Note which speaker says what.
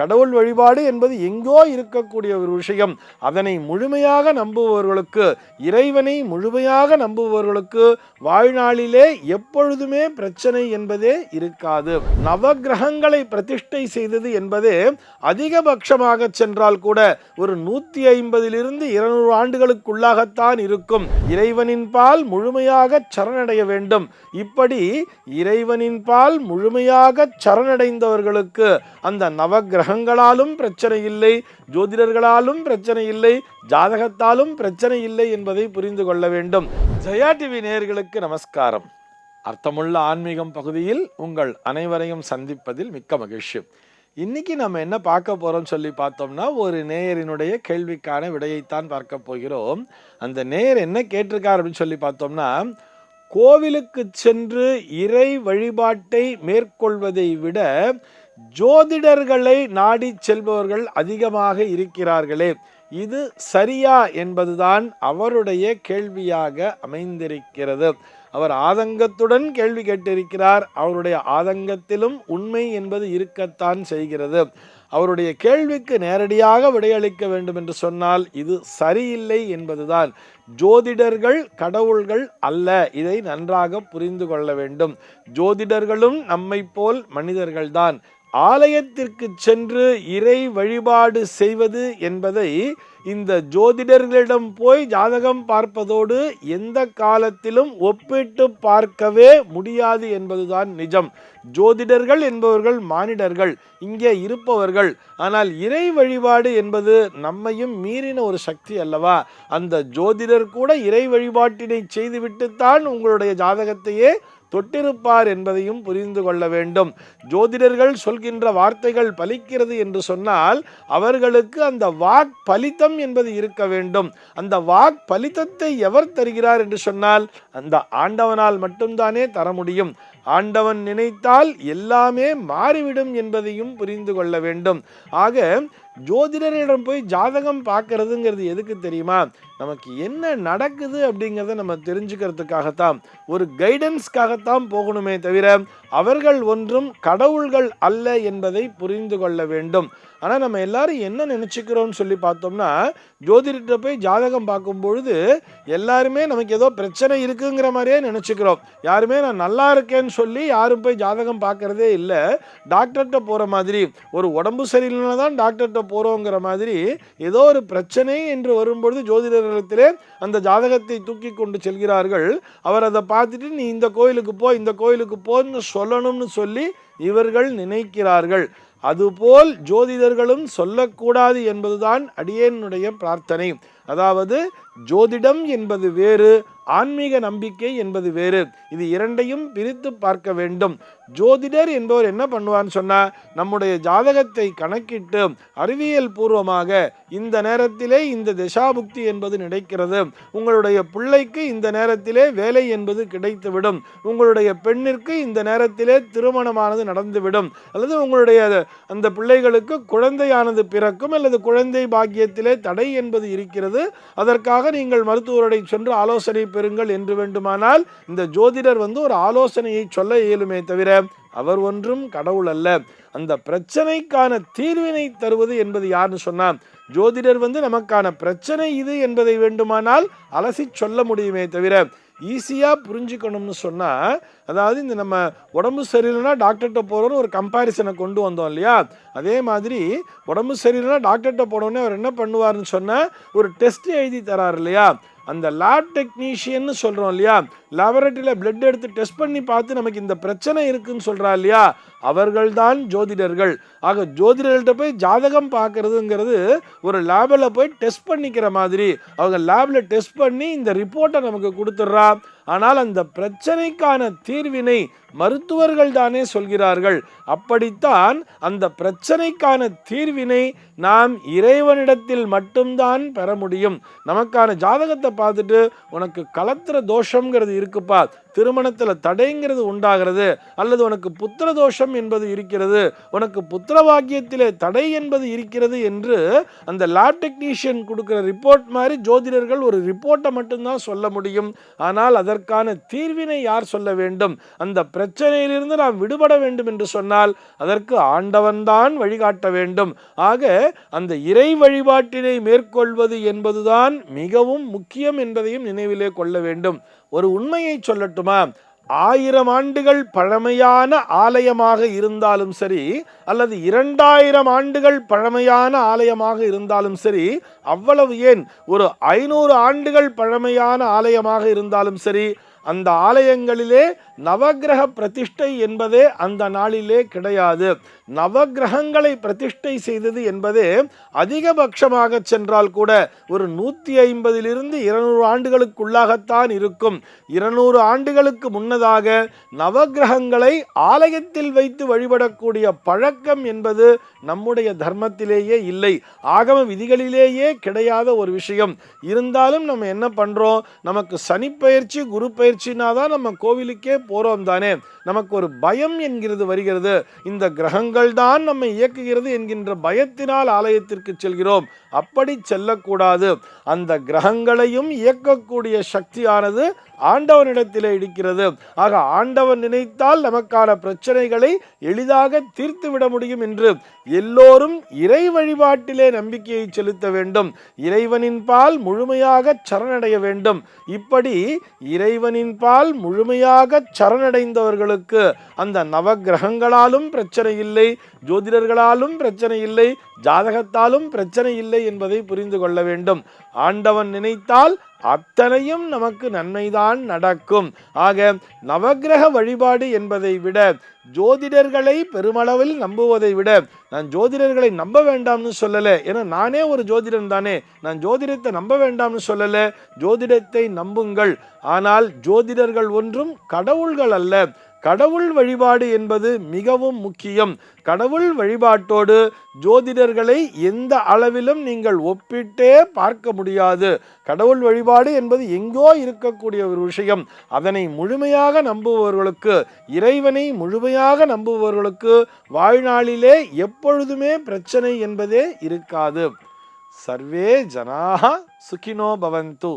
Speaker 1: கடவுள் வழிபாடு என்பது எங்கோ இருக்கக்கூடிய ஒரு விஷயம். அதனை முழுமையாக நம்புபவர்களுக்கு இறைவனை முழுமையாக நம்புபவர்களுக்கு வாழ்நாளிலே எப்பொழுதுமே பிரச்சனை என்பதே இருக்காது. நவக்கிரகங்களை பிரதிஷ்டை செய்தது என்பதே அதிகபட்சமாக சென்றால் கூட ஒரு நூத்தி ஐம்பதிலிருந்து இருநூறு ஆண்டுகளுக்குள்ளாகத்தான் இருக்கும். இறைவனின் பால் முழுமையாக சரணடைய வேண்டும். இப்படி இறைவனின் பால் முழுமையாக சரணடைந்தவர்களுக்கு அந்த கிரகங்களாலும் பிரச்சனை இல்லை ஜோதிடர்களாலும் பிரச்சனை இல்லை ஜாதகத்தாலும் பிரச்சனை இல்லை என்பதை புரிந்து கொள்ள வேண்டும். ஜெயா டிவி நேயர்களுக்கு நமஸ்காரம். அர்த்தமுள்ள ஆன்மீகம் பகுதியில் உங்கள் அனைவரையும் சந்திப்பதில் மிக்க மகிழ்ச்சி. இன்னைக்கு நம்ம என்ன பார்க்க போகிறோம் சொல்லி பார்த்தோம்னா ஒரு நேயரினுடைய கேள்விக்கான விடையைத்தான் பார்க்க போகிறோம். அந்த நேயர் என்ன கேட்டிருக்கார் அப்படின்னு சொல்லி பார்த்தோம்னா கோவிலுக்கு சென்று இறை வழிபாட்டை மேற்கொள்வதை விட ஜோதிடர்களை நாடி செல்பவர்கள் அதிகமாக இருக்கிறார்களே. இது சரியா என்பதுதான் அவருடைய கேள்வியாக அமைந்திருக்கிறது. அவர் ஆதங்கத்துடன் கேள்வி கேட்டிருக்கிறார். அவருடைய ஆதங்கத்திலும் உண்மை என்பது இருக்கத்தான் செய்கிறது. அவருடைய கேள்விக்கு நேரடியாக விடையளிக்க வேண்டும் என்று சொன்னால் இது சரியில்லை என்பதுதான். ஜோதிடர்கள் கடவுள்கள் அல்ல. இதை நன்றாக புரிந்து கொள்ள வேண்டும். ஜோதிடர்களும் நம்மை போல் மனிதர்கள்தான். ஆலயத்திற்கு சென்று இறை வழிபாடு செய்வது என்பதை இந்த ஜோதிடர்களிடம் போய் ஜாதகம் பார்ப்பதோடு எந்த காலத்திலும் ஒப்பிட்டு பார்க்கவே முடியாது என்பதுதான் நிஜம். ஜோதிடர்கள் என்பவர்கள் மானிடர்கள் இங்கே இருப்பவர்கள். ஆனால் இறை வழிபாடு என்பது நம்மையும் மீறின ஒரு சக்தி அல்லவா? அந்த ஜோதிடர் கூட இறை வழிபாட்டினை செய்துவிட்டுத்தான் உங்களுடைய ஜாதகத்தையே தொட்டிருப்பார் என்பதையும் புரிந்து கொள்ள வேண்டும். ஜோதிடர்கள் சொல்கின்ற வார்த்தைகள் பலிக்கிறது என்று சொன்னால் அவர்களுக்கு அந்த வாக் பலித்தம் என்பது இருக்க வேண்டும். அந்த வாக் பலித்தத்தை எவர் தருகிறார் என்று சொன்னால் அந்த ஆண்டவனால் மட்டும்தானே தர முடியும். ஆண்டவன் நினைத்தால் எல்லாமே மாறிவிடும் என்பதையும் புரிந்து கொள்ள வேண்டும். ஆக ஜோதிடரிடம் போய் ஜாதகம் பார்க்கறதுங்கிறது எதுக்கு தெரியுமா? நமக்கு என்ன நடக்குது அப்படிங்கிறத நம்ம தெரிஞ்சுக்கிறதுக்காகத்தான். ஒரு கைடன்ஸ்க்காகத்தான் போகணுமே தவிர அவர்கள் ஒன்றும் கடவுள்கள் அல்ல என்பதை புரிந்து கொள்ள வேண்டும். ஆனால் நம்ம எல்லாரும் என்ன நினச்சிக்கிறோம்னு சொல்லி பார்த்தோம்னா ஜோதிடத்தை போய் ஜாதகம் பார்க்கும் பொழுது எல்லாருமே நமக்கு ஏதோ பிரச்சனை இருக்குங்கிற மாதிரியே நினச்சிக்கிறோம். யாருமே நான் நல்லா இருக்கேன்னு சொல்லி யாரும் போய் ஜாதகம் பார்க்குறதே இல்லை. டாக்டர்கிட்ட போகிற மாதிரி ஒரு உடம்பு சரியில்லைனா தான் டாக்டர்கிட்ட போகிறோங்கிற மாதிரி ஏதோ ஒரு பிரச்சனை என்று வரும்பொழுது ஜோதிடர்களிடத்திலே அந்த ஜாதகத்தை தூக்கி கொண்டு செல்கிறார்கள். அவர் அதை பார்த்துட்டு நீ இந்த கோயிலுக்கு போ இந்த கோயிலுக்கு போன்னு சொல்லணும்னு சொல்லி இவர்கள் நினைக்கிறார்கள். அதுபோல் ஜோதிடர்களும் சொல்லக்கூடாது என்பதுதான் அடியேனுடைய பிரார்த்தனை. அதாவது ஜோதிடம் என்பது வேறு ஆன்மீக நம்பிக்கை என்பது வேறு. இது இரண்டையும் பிரித்து பார்க்க வேண்டும். ஜோதிடர் என்பவர் என்ன பண்ணுவான்னு சொன்னால் நம்முடைய ஜாதகத்தை கணக்கிட்டு அறிவியல் பூர்வமாக இந்த நேரத்திலே இந்த திசாபுக்தி என்பது நினைக்கிறது. உங்களுடைய பிள்ளைக்கு இந்த நேரத்திலே வேலை என்பது கிடைத்துவிடும். உங்களுடைய பெண்ணிற்கு இந்த நேரத்திலே திருமணமானது நடந்துவிடும். அல்லது உங்களுடைய அந்த பிள்ளைகளுக்கு குழந்தையானது பிறக்கும் அல்லது குழந்தை பாக்கியத்திலே தடை என்பது இருக்கிறது. அதற்காக நீங்கள் மருத்துவருடைய சென்று ஆலோசனை பெறுங்கள் என்று வேண்டுமானால் இந்த ஜோதிடர் வந்து ஒரு ஆலோசனையை சொல்ல இயலுமே தவிர அவர் ஒன்றும் கடவுள் அல்ல. அந்த பிரச்சனைக்கான தீர்வினை தருவது என்பது யாருன்னு சொன்னா ஜோதிடர் வந்து நமக்கான பிரச்சனை இது என்பதை வேண்டுமானால் அலசி சொல்ல முடியுமே தவிர ஈஸியாக புரிஞ்சுக்கணும்னு சொன்னால் அதாவது இந்த நம்ம உடம்பு சரியில்லைனா டாக்டர்கிட்ட போகிறோன்னு ஒரு கம்பேரிசனை கொண்டு வந்தோம் இல்லையா? அதே மாதிரி உடம்பு சரியில்லைனா டாக்டர்கிட்ட போனோடனே அவர் என்ன பண்ணுவார்னு சொன்னால் ஒரு டெஸ்ட் எழுதி தரார் இல்லையா? அந்த லேப் டெக்னீஷியன்னு சொல்கிறோம் இல்லையா? லேபரட்டரியில் பிளட் எடுத்து டெஸ்ட் பண்ணி பார்த்து நமக்கு இந்த பிரச்சனை இருக்குன்னு சொல்கிறா இல்லையா? அவர்கள்தான் ஜோதிடர்கள். ஆக ஜோதிடர்கள்ட்ட போய் ஜாதகம் பார்க்கறதுங்கிறது ஒரு லேபில் போய் டெஸ்ட் பண்ணிக்கிற மாதிரி. அவங்க லேபில் டெஸ்ட் பண்ணி இந்த ரிப்போர்ட்டை நமக்கு கொடுத்துட்றா. ஆனால் அந்த பிரச்சனைக்கான தீர்வினை மருத்துவர்கள் தானே சொல்கிறார்கள். அப்படித்தான் அந்த பிரச்சனைக்கான தீர்வினை நாம் இறைவனிடத்தில் மட்டும்தான் பெற முடியும். நமக்கான ஜாதகத்தை பார்த்துட்டு உனக்கு கலத்திர தோஷங்கிறது இருக்குப்பா. திருமணத்தில் தடைங்கிறது உண்டாகிறது. அல்லது உனக்கு புத்திர தோஷம் என்பது இருக்கிறது. உனக்கு புத்திர வாக்கியத்திலே தடை என்பது இருக்கிறது என்று அந்த லேப் டெக்னீஷியன் கொடுக்குற ரிப்போர்ட் மாதிரி ஜோதிடர்கள் ஒரு ரிப்போர்ட்டை மட்டும்தான் சொல்ல முடியும். ஆனால் அதற்கான தீர்வினை யார் சொல்ல வேண்டும்? அந்த பிரச்சனையிலிருந்து நாம் விடுபட வேண்டும் என்று சொன்னால் அதற்கு ஆண்டவன்தான் வழிகாட்ட வேண்டும். ஆக அந்த இறை வழிபாட்டினை மேற்கொள்வது என்பதுதான் மிகவும் முக்கியம் என்பதையும் நினைவிலே கொள்ள வேண்டும். ஒரு உண்மையை சொல்லட்டுமா? ஆயிரம் ஆண்டுகள் பழமையான ஆலயமாக இருந்தாலும் சரி அல்லது இரண்டாயிரம் ஆண்டுகள் பழமையான ஆலயமாக இருந்தாலும் சரி அவ்வளவு ஏன்? ஒரு ஐநூறு ஆண்டுகள் பழமையான ஆலயமாக இருந்தாலும் சரி அந்த ஆலயங்களிலே நவக்கிரக பிரதிஷ்டை என்பதே அந்த நாளிலே கிடையாது. நவக்கிரகங்களை பிரதிஷ்டை செய்தது என்பதே அதிகபட்சமாக சென்றால் கூட ஒரு நூற்றி ஐம்பதிலிருந்து இருநூறு ஆண்டுகளுக்குள்ளாகத்தான் இருக்கும். இருநூறு ஆண்டுகளுக்கு முன்னதாக நவக்கிரகங்களை ஆலயத்தில் வைத்து வழிபடக்கூடிய பழக்கம் என்பது நம்முடைய தர்மத்திலேயே இல்லை. ஆகம விதிகளிலேயே கிடையாத ஒரு விஷயம். இருந்தாலும் நம்ம என்ன பண்ணுறோம் நமக்கு சனிப்பயிற்சி குரு பயிற்சினா தான் நம்ம கோவிலுக்கே போகிறோம் தானே. நமக்கு ஒரு பயம் என்கிறது வருகிறது. இந்த கிரகங்கள் தான் நம்மை இயக்குகிறது என்கின்ற பயத்தினால் ஆலயத்திற்கு செல்கிறோம். அப்படி செல்லக்கூடாது. அந்த கிரகங்களையும் இயக்கக்கூடிய சக்தியானது ஆண்டவனிடத்திலே இருக்கிறது. ஆக ஆண்டவன் நினைத்தால் நமக்கான பிரச்சனைகளை எளிதாக தீர்த்து விட முடியும் என்று எல்லோரும் இறை வழிபாட்டிலே நம்பிக்கையை செலுத்த வேண்டும். இறைவனின் பால் முழுமையாக சரணடைய வேண்டும். இப்படி இறைவனின் பால் முழுமையாக சரணடைந்தவர்களுக்கு அந்த நவக்கிரகங்களாலும் பிரச்சனை இல்லை ஜோதிடர்களாலும் பிரச்சனை இல்லை ஜாதகத்தாலும் பிரச்சனை இல்லை என்பதை புரிந்து கொள்ள வேண்டும். ஆண்டவன் நினைத்தால் அத்தனையும் நமக்கு நன்மைதான் நடக்கும். ஆக நவக்கிரக வழிபாடு என்பதை விட ஜோதிடர்களை பெருமளவில் நம்புவதை விட நான் ஜோதிடர்களை நம்ப வேண்டாம்னு சொல்லலை. ஏன்னா நானே ஒரு ஜோதிடன் தானே. நான் ஜோதிடத்தை நம்ப வேண்டாம்னு சொல்லலை. ஜோதிடத்தை நம்புங்கள். ஆனால் ஜோதிடர்கள் ஒன்றும் கடவுள்கள் அல்ல. கடவுள் வழிபாடு என்பது மிகவும் முக்கியம். கடவுள் வழிபாட்டோடு ஜோதிடர்களை எந்த அளவிலும் நீங்கள் ஒப்பிட்டே பார்க்க முடியாது. கடவுள் வழிபாடு என்பது எங்கோ இருக்கக்கூடிய ஒரு விஷயம். அதனை முழுமையாக நம்புபவர்களுக்கு இறைவனை முழுமையாக நம்புபவர்களுக்கு வாழ்நாளிலே எப்பொழுதுமே பிரச்சனை என்பதே இருக்காது. சர்வே ஜனாக சுகினோ பவந்து.